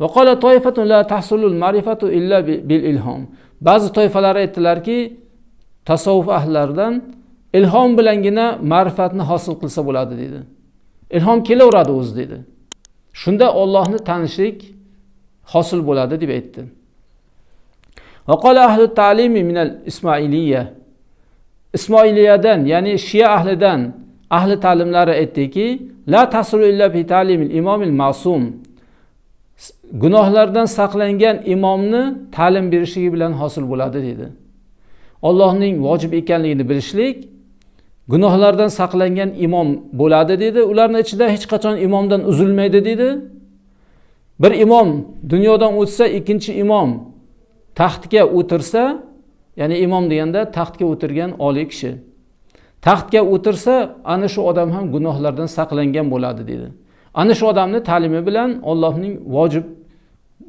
Ve kâle tayfetun la tahsulul marifetu illa bil ilham. Bazı toifalar aytdilarki, tasavvuf ahlaridan ilhom bilangina ma'rifatni hosil qilsa bo'ladi dedi. İlham Ilhom kelaveradi o'zi dedi. Shunda Allohni tanishlik hosil bo'ladi deb aytdi. Va qala ahli ta'limi min al-ismailiyya. Ismoiliyadan, ya'ni Shia ahlidan ahli ta'limlari aytdiki, la tasru illa bi ta'limil imomil ma'sum. Gunohlardan saqlangan imomni ta'lim berishligi bilan hosil bo'ladi dedi. Ollohning vojib ekanligini bilishlik gunohlardan saqlangan imom bo'ladi dedi. Ularni ichida hech qachon imomdan uzilmaydi dedi. Bir imom dunyodan o'tsa ikkinchi imom taxtga o'tirsa ya'ni imom deganda taxtga o'tirgan oliy kishi. Taxtga o'tirsa ana shu odam ham gunohlardan saqlangan bo'ladi dedi. ana shu odamni ta'limi bilan ollohning vojib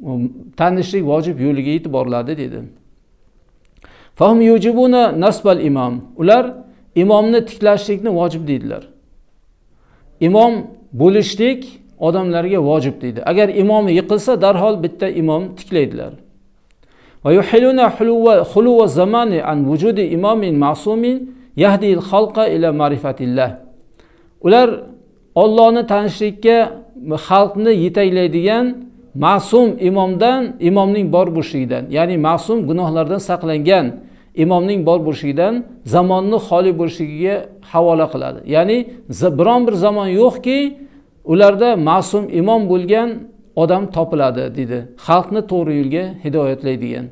um, tanishlik vojib yo'liga yetib boriladi dedi Fahum yujibuna nasbal imom. Ular imomni tiklashlikni vojib deydilar. Imom bo'lishlik odamlarga vojib deydi. Agar imomi yiqilsa darhol bitta imom tiklaydilar. Va yuhiluna huluwa huluwa zamani an vujudi imomin ma'sumin yahdi al-xalqa ila ma'rifatillah. Ular ollohni tanishlikka xalqni yetaklaydigan ma'sum imomdan imomning bor bo'lishligidan ya'ni ma'sum gunohlardan saqlangan imomning bor bo'lishigidan zamonni xoli bo'lishligiga havola ya'ni biron bir zamon yo'qki ularda ma'sum imom bo'lgan odam topiladi dedi. Xalqni to'g'ri yo'lga hidoyatlaydigan.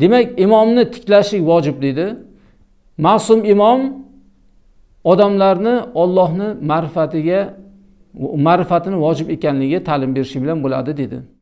Demak imomni tiklashlik vojib dedi. Ma'sum imom odamlarni ollohni ma'rifatiga ma'rifatini vojib ekanligiga ta'lim berishi bilan bo'ladi dedi